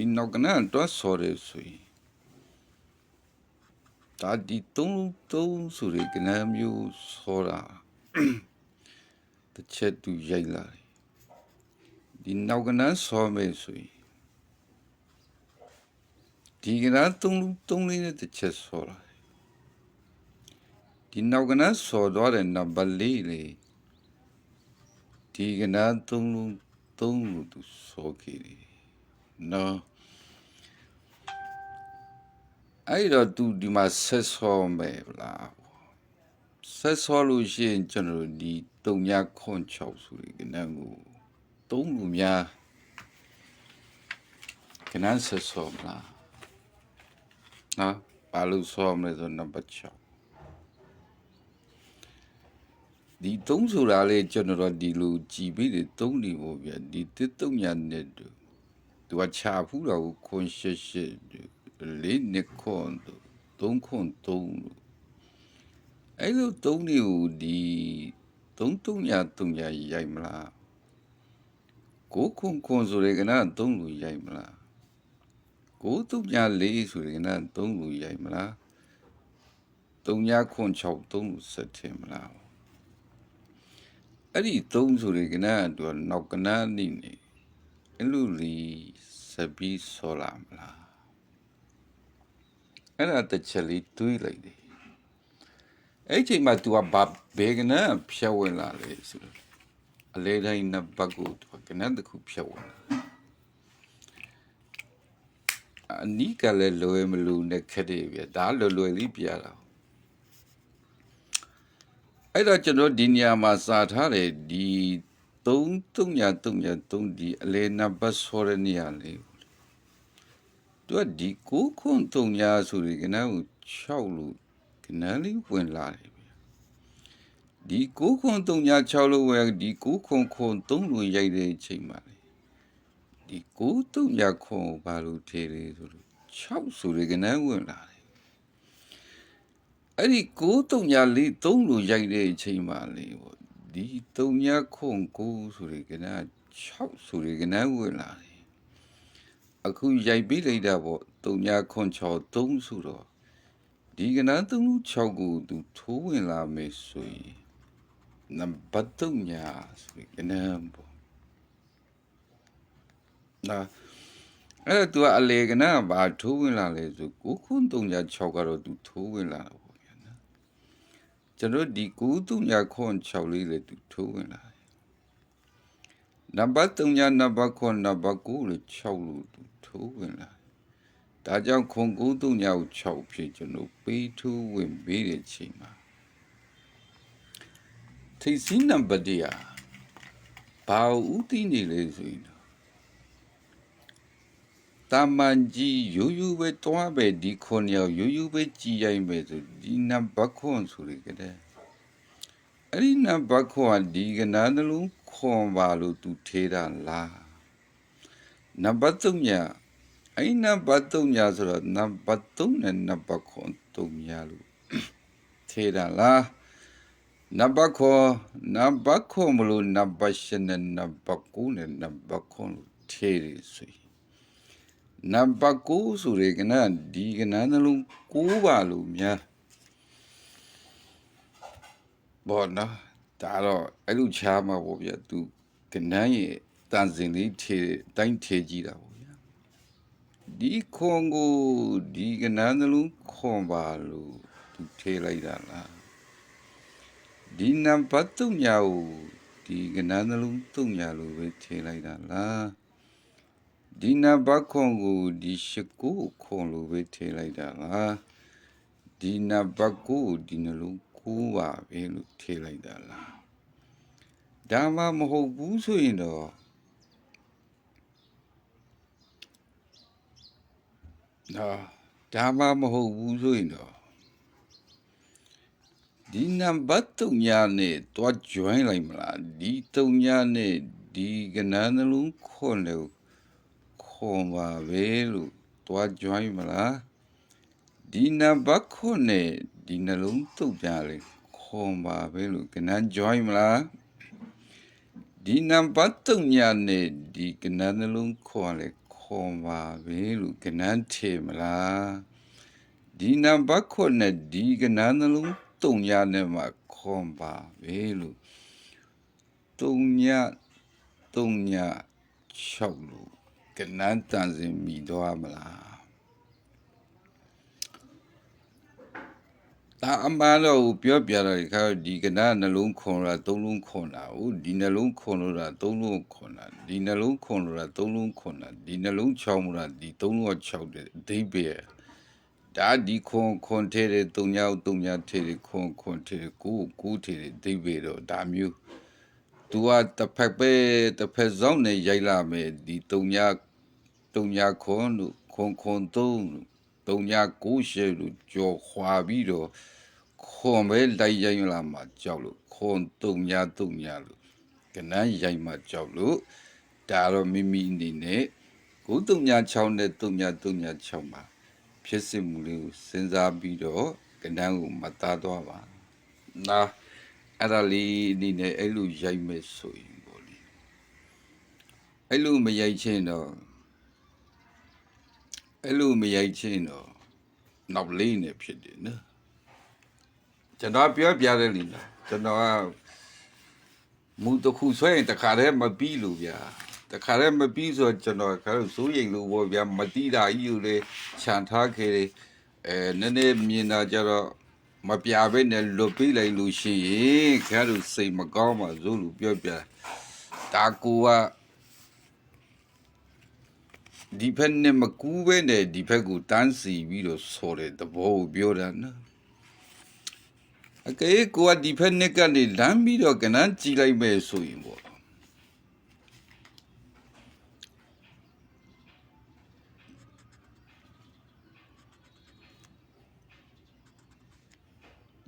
ဒီနောက်ကနန်တော့ဆော်ရဆိုရင်ဒါဒီတုံးတုံးဆိုရကနမျိုးဆော်တာတစ်ချက်သူရိုက်လာတယ်ဒီနောက်ကနန်ဆော်မယ်ဆိုရင်ဒီကနတုံးတုံးလေးနဲ့တစ်ချက်ဆော်လာတယ်ဒီနောက်ကနန်ဆော်သွားတဲ့နံပါတ်လေးလေဒီကနတုံးလုံးတုံးလို့သူဆော်ခဲ့တယ်နော် အဲ့တော့သူဒီမှာဆက်ဆောမယ်ဗလားဆက်ဆောလို့ရှိရင်ကျွန်တော်တို့ဒီတုံညာခွန်6ဆိုရကနန်းကိုသုံးလူများကနန်းဆက်ဆောမလားနော်ဘာလို့ဆောမလဲဆိုနံပါတ်6ဒီသုံးဆိုတာလေကျွန်တော်တို့ဒီလိုကြည်ပြီးသုံးနေဖို့ဗျဒီတစ်တုံညာနဲ့တူသူကချာဖူးတော့ခွန်ရှစ်ရှစ် လေးနှစ်ခွန်သုံးခွန်သုံးလို့အဲ့လိုသုံးနေကိုဒီသုံးတုံညာတုံညာရိုက်မလားကိုခွန်ခွန်ဆိုရကနာသုံးလူရိုက်မလားကိုတုံညာလေးဆိုရကနာသုံးလူရိုက်မလားတုံညာခွန်6သုံးလူဆက်ထင်မလားအဲ့ဒီသုံးဆိုရကနာသူကနောက်ကနာနေနေအဲ့လိုလီစပီးဆောလာမလား အဲ့ဒါတစ်ချက်လေးတွေးလိုက်တယ်အဲ့ချိန်မှာ तू ကဘာဘေကနာဖြတ်ဝင်လာလေဆိုတော့အလေတိုင်းနဘတ်ကို तू ကနတစ်ခုဖြတ်ဝင်လာအနီးကလည်းလွယ်မလို့နဲ့ခက်တယ်ဗျဒါလွယ်လွယ်လေးပြရတာအဲ့တော့ကျွန်တော်ဒီနေရာမှာစာထားတယ်ဒီ3 3ညာ3ညာ3ဒီအလေနဘတ်ဆောရနေရလေ သူကဒီကိုခွန်3ညာဆိုရင်ကနကို6လို့ကနလေးဝင်လာတယ်ဗျဒီကိုခွန်3ညာ6လို့ဝင်ဒီကိုခွန်ခွန်3လို့ရိုက်တဲ့အချိန်မှာလေဒီကို3ညာခွန်ဘာလို့ထေးလေဆိုလို့6ဆိုရင်ကနဝင်လာတယ်အဲ့ဒီကို3ညာလေး3လို့ရိုက်တဲ့အချိန်မှာလေပေါ့ဒီ3ညာခွန်9ဆိုရင်ကန6ဆိုရင်ကနဝင်လာတယ် အခုရိုက်ပြီးလိုက်တာပေါ့3ညာခွန်6 3ဆိုတော့ဒီကန3 6ကိုသူထိုးဝင်လာမယ်ဆိုရင်နံပါတ်3ညာဆိုရင်ကနပေါ့နာအဲ့တော့ तू အလေကနဘာထိုးဝင်လာလဲဆိုကိုခွန်း3ညာ6ကတော့ तू ထိုးဝင်လာတော့ပေါ့ဗျာနော်ကျွန်တော်ဒီ9 3ညာခွန်6လေးလေ तू ထိုးဝင်လာတယ်နံပါတ်3ညာနံပါတ်9နံပါတ်9လို့6လို့ तू ထိုးဝင်လာဒါကြောင့်ခွန်9 3ညာကို6ဖြစ်ကျွန်တော်ပေးထိုးဝင်ပေးတဲ့ချိန်မှာထိစီနံပါတ်တရားဘာဦးတည်နေလဲဆိုရင်တာမန်ကြီးရိုးရိုးပဲတွားပဲဒီခွန်ရောက်ရိုးရိုးပဲကြည်ရိုက်မယ်ဆိုဒီနံပါတ်ခွန်ဆိုရကြတဲ့အဲ့ဒီနံပါတ်ခွန်ကဒီကနာနှလုံးခွန်ပါလို့သူထေးတာလား နံပါတ်3ညာအဲ့နံပါတ်3ညာဆိုတော့နံပါတ်3နဲ့နံပါတ်ခွန်3ညာလို့ထေးတာလားနံပါတ်ခွန်နံပါတ်ခွန်မလို့နံပါတ်8နဲ့နံပါတ်9နဲ့နံပါတ်ခွန်လို့ထေးရဆိုနံပါတ်9ဆိုရဲကနဒီကနနှလုံး9ပါလို့များဘောနော်ဒါတော့အဲ့လိုချားမှာပေါ့ဗျာသူကနန်းရဲ့ တန်စင်လေးထေတိုင်းထေကြည့်တာပေါ့ဗျာဒီခွန်ကိုဒီကနန်းနှလုံးခွန်ပါလို့သူထေလိုက်တာလားဒီနံပါတ်3ညာကိုဒီကနန်းနှလုံး3ညာလို့ပဲထေလိုက်တာလားဒီနဘခွန်ကိုဒီရှိကိုခွန်လို့ပဲထေလိုက်တာလားဒီနဘကိုဒီနှလုံးကိုပါပဲလို့ထေလိုက်တာလားဒါမှမဟုတ်ဘူးဆိုရင်တော့ ဒါဒါမှမဟုတ်ဘူးဆိုရင်တော့ဒီနံပါတ်3ညာနဲ့တွား join လိုက်မလားဒီ3ညာနဲ့ဒီကနန်းနှလုံးခွန်လို့ခွန်ပါပဲလို့တွား join မလားဒီနံပါတ်ခွန်နဲ့ဒီနှလုံးတုတ်ကြလေခွန်ပါပဲလို့ကနန်း join မလားဒီနံပါတ်3ညာနဲ့ဒီကနန်းနှလုံးခွန်လေ ခွခေါ်ပါပဲလို့ကနန်းထေမလားဒီနံပါတ်ခုနဲ့ဒီကနန်းနှလုံးတုံညာနဲ့မှခေါ်ပါပဲလို့တုံညာတုံညာ6လို့ကနန်းတန်စင်မိတော့မလား ဒါအမှန်တော့ပြောပြတာခါဒီကနနှလုံးခွန်တာသုံးလုံးခွန်တာဟုတ်ဒီနှလုံးခွန်လို့တာသုံးလုံးခွန်တာဒီနှလုံးခွန်လို့တာသုံးလုံးခွန်တာဒီနှလုံးချောင်းလို့တာဒီသုံးလုံးချောက်တယ်အဓိပ္ပာယ်ဒါဒီခွန်ခွန်ထဲတဲ့တုံညာတုံညာထဲတဲ့ခွန်ခွန်ထဲတဲ့ကိုကိုထဲတဲ့အဓိပ္ပာယ်တော့ဒါမျိုး तू ကတစ်ဖက်ပဲတစ်ဖက်စောင်းနဲ့ရိုက်လာမယ်ဒီတုံညာတုံညာခွန်လို့ခွန်ခွန်သုံးလို့ တုံညာကိုရှဲလို့ကြော်ခွာပြီးတော့ခွန်ပဲလိုက်ရိုင်းလာမှကြောက်လို့ခွန်တုံညာတုံညာလို့ကနန်းရိုင်းမှကြောက်လို့ဒါတော့မိမိအနေနဲ့ကိုတုံညာ6နဲ့တုံညာတုံညာ6မှာဖြစ်စစ်မှုလေးကိုစဉ်းစားပြီးတော့ကနန်းကိုမသားသွားပါနာအဲ့ဒါလေးအနေနဲ့အဲ့လိုရိုက်မယ်ဆိုရင်ပေါ့လေအဲ့လိုမရိုက်ချင်းတော့ အဲ့လိုမရိုက်ချင်းတော့နောက်လေးနဲ့ဖြစ်တယ်နော်ကျွန်တော်ပြောပြတယ်လीလားကျွန်တော်ကမူတစ်ခုဆွဲရင်တခါတည်းမပြီးလို့ဗျာတခါတည်းမပြီးဆိုတော့ကျွန်တော်ခါလို့စိုးရိမ်လို့ပေါ့ဗျာမတိတာကြီးကိုလေခြံထားခဲ့တယ်အဲနည်းနည်းမြင်တာကြတော့မပြဘဲနဲ့လွတ်ပေးလိုက်လို့ရှိရင်ခါလို့စိတ်မကောင်းပါဇို့လို့ပြောပြဒါကူက ဒီဖက်နဲ့မကူးပဲနဲ့ဒီဖက်ကိုတန်းစီပြီးတော့ဆော်တဲ့သဘောကိုပြောတာနော်အကယ်ကိုကဒီဖက်နစ်ကနေလမ်းပြီးတော့ကနန်းကြည့်လိုက်မယ်ဆိုရင်ပေါ့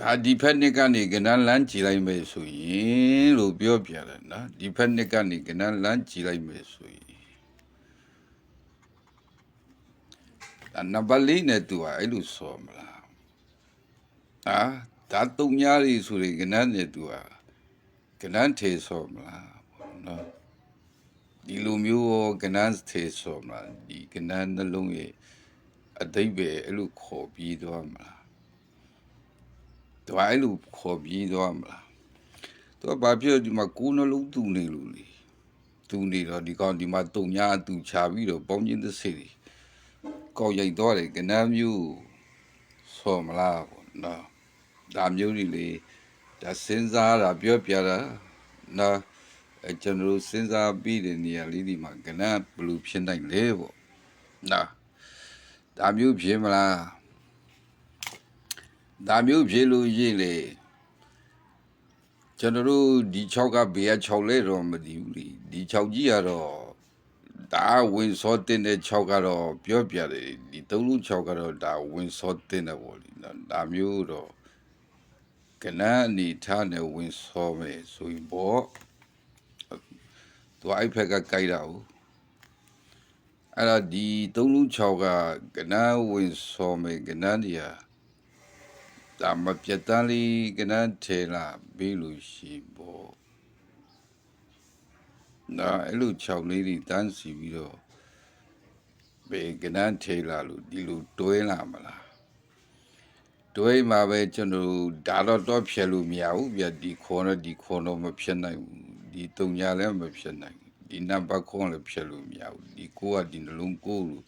ဒါဒီဖက်နစ်ကနေကနန်းလမ်းကြည့်လိုက်မယ်ဆိုရင်လို့ပြောပြတယ်နော်ဒီဖက်နစ်ကနေကနန်းလမ်းကြည့်လိုက်မယ်ဆိုရင် နံပါတ်လေးနဲ့တူอ่ะအဲ့လိုဆိုမလားအာဒါတုံများတွေဆိုရင်ကနန်းနေသူဟာကနန်းထေဆောမလားပေါ့နော်ဒီလိုမျိုးရောကနန်းထေဆောမလားဒီကနန်းနှလုံးရဲ့အတိတ်ပဲအဲ့လိုခေါ်ပြီးသွားမလားသူကအဲ့လိုခေါ်ပြီးသွားမလားသူကဘာဖြစ်ဒီမှာကိုယ်နှလုံးတူနေလို့လေတူနေတော့ဒီကောင်ဒီမှာတုံများအတူချပြီးတော့ပေါင်းချင်းတစ်စိတွေ ကောက်ရိုက်သွားတယ်ကနန်းမျိုးဆောမလားပေါ့နော်ဒါမျိုးတွေလေဒါစဉ်းစားတာပြောပြတာနော်အဲကျွန်တော်တို့စဉ်းစားပြီးတဲ့နေရာလေးဒီမှာကနဘလူးဖြစ်နိုင်လဲပေါ့နော်ဒါမျိုးဖြစ်မလားဒါမျိုးဖြစ်လို့ရည်လေကျွန်တော်တို့ဒီ6ကဘေးက6လဲတော့မသိဘူးလေဒီ6ကြီးကတော့ ဒါဝင်စောတင်တဲ့6ကတော့ပြောပြတယ်ဒီ3လူ6ကတော့ဒါဝင်စောတင်တယ်ပေါ့လေနော်ဒါမျိုးတော့ကနန်းအနေထားနဲ့ဝင်ဆောမယ်ဆိုရင်ပေါ့သူအဲ့ဖက်ကကြိုက်တာ哦အဲ့ဒါဒီ3လူ6ကကနန်းဝင်ဆောမယ်ကနန်းဒီဟာဒါမပြတ်တန်းလေးကနန်းထဲလာပြီးလို့ရှိပေါ့ ဒါအဲ့လို6လေးတွေတန်းစီပြီးတော့ဘေကနန်းထေလာလို့ဒီလိုတွဲလာမလားတွဲမှာပဲကျွန်တော်ဒါတော့တော့ဖြယ်လို့မရဘူးပြဒီခေါ်တော့ဒီခေါ်တော့မဖြယ်နိုင်ဘူးဒီတုံညာလည်းမဖြယ်နိုင်ဒီနံပါတ်ခေါ်လည်းဖြယ်လို့မရဘူးဒီကိုကဒီနှလုံးကိုလို့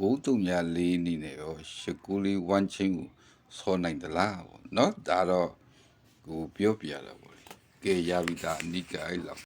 ကိုတုံညာလေးနေနေရောရှကူလေးဝမ်းချင်းကိုစောနိုင်သလားပေါ့နော်ဒါတော့ကိုပြောပြရတာပေါ့ကဲရပြီဒါအနိကအဲ့လောက်